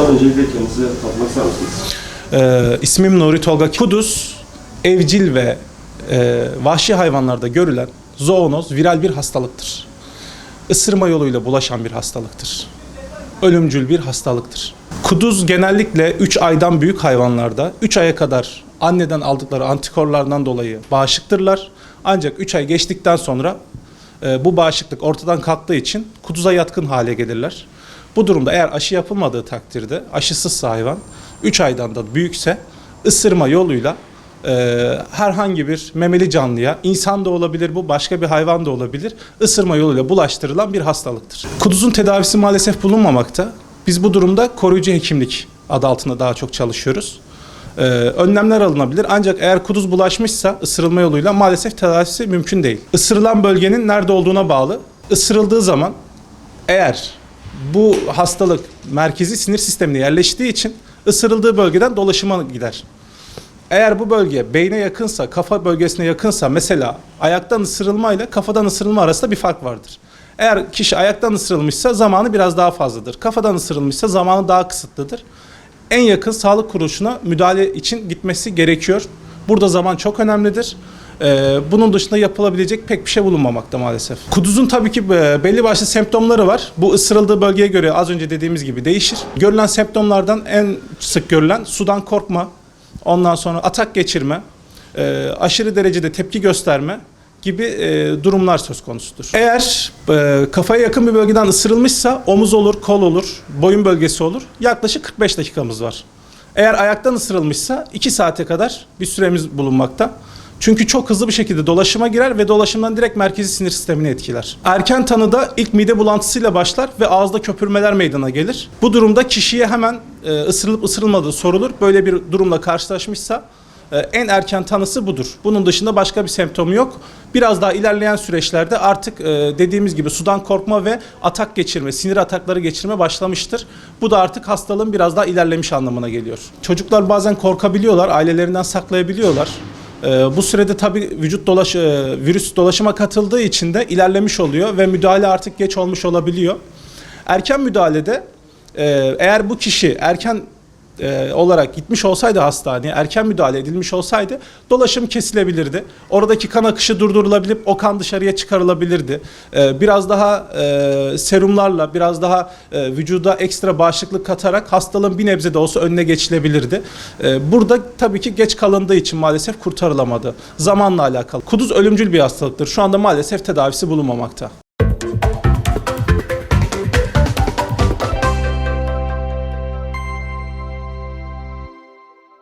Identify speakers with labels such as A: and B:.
A: Hocam öncelikle kendinizi tanıtmak ister misiniz?
B: Ee, ismim Nuri Tolga. Kuduz, evcil ve e, vahşi hayvanlarda görülen zoonoz viral bir hastalıktır. Isırma yoluyla bulaşan bir hastalıktır. Ölümcül bir hastalıktır. Kuduz genellikle 3 aydan büyük hayvanlarda 3 aya kadar anneden aldıkları antikorlardan dolayı bağışıktırlar. Ancak 3 ay geçtikten sonra e, bu bağışıklık ortadan kalktığı için kuduza yatkın hale gelirler. Bu durumda eğer aşı yapılmadığı takdirde aşısızsa hayvan 3 aydan da büyükse ısırma yoluyla e, herhangi bir memeli canlıya, insan da olabilir bu, başka bir hayvan da olabilir, ısırma yoluyla bulaştırılan bir hastalıktır. Kuduzun tedavisi maalesef bulunmamakta. Biz bu durumda koruyucu hekimlik adı altında daha çok çalışıyoruz. Ee, önlemler alınabilir ancak eğer kuduz bulaşmışsa ısırılma yoluyla maalesef tedavisi mümkün değil. Isırılan bölgenin nerede olduğuna bağlı. Isırıldığı zaman eğer bu hastalık merkezi sinir sistemine yerleştiği için ısırıldığı bölgeden dolaşıma gider. Eğer bu bölge beyne yakınsa, kafa bölgesine yakınsa mesela ayaktan ısırılma ile kafadan ısırılma arasında bir fark vardır. Eğer kişi ayaktan ısırılmışsa zamanı biraz daha fazladır. Kafadan ısırılmışsa zamanı daha kısıtlıdır. En yakın sağlık kuruluşuna müdahale için gitmesi gerekiyor. Burada zaman çok önemlidir. Ee, bunun dışında yapılabilecek pek bir şey bulunmamakta maalesef. Kuduzun tabii ki e, belli başlı semptomları var. Bu ısırıldığı bölgeye göre az önce dediğimiz gibi değişir. Görülen semptomlardan en sık görülen sudan korkma, ondan sonra atak geçirme, e, aşırı derecede tepki gösterme gibi e, durumlar söz konusudur. Eğer e, kafaya yakın bir bölgeden ısırılmışsa omuz olur, kol olur, boyun bölgesi olur. Yaklaşık 45 dakikamız var. Eğer ayaktan ısırılmışsa 2 saate kadar bir süremiz bulunmakta. Çünkü çok hızlı bir şekilde dolaşıma girer ve dolaşımdan direkt merkezi sinir sistemini etkiler. Erken tanıda ilk mide bulantısıyla başlar ve ağızda köpürmeler meydana gelir. Bu durumda kişiye hemen e, ısırılıp ısırılmadığı sorulur. Böyle bir durumla karşılaşmışsa e, en erken tanısı budur. Bunun dışında başka bir semptomu yok. Biraz daha ilerleyen süreçlerde artık e, dediğimiz gibi sudan korkma ve atak geçirme, sinir atakları geçirme başlamıştır. Bu da artık hastalığın biraz daha ilerlemiş anlamına geliyor. Çocuklar bazen korkabiliyorlar, ailelerinden saklayabiliyorlar. E, Bu sürede tabii vücut dolaş, e, virüs dolaşıma katıldığı için de ilerlemiş oluyor ve müdahale artık geç olmuş olabiliyor. Erken müdahalede e, eğer bu kişi erken e, olarak gitmiş olsaydı hastaneye, erken müdahale edilmiş olsaydı dolaşım kesilebilirdi. Oradaki kan akışı durdurulabilip o kan dışarıya çıkarılabilirdi. E, biraz daha e, serumlarla, biraz daha e, vücuda ekstra bağışıklık katarak hastalığın bir nebze de olsa önüne geçilebilirdi. E, burada tabii ki geç kalındığı için maalesef kurtarılamadı. Zamanla alakalı. Kuduz ölümcül bir hastalıktır. Şu anda maalesef tedavisi bulunmamakta.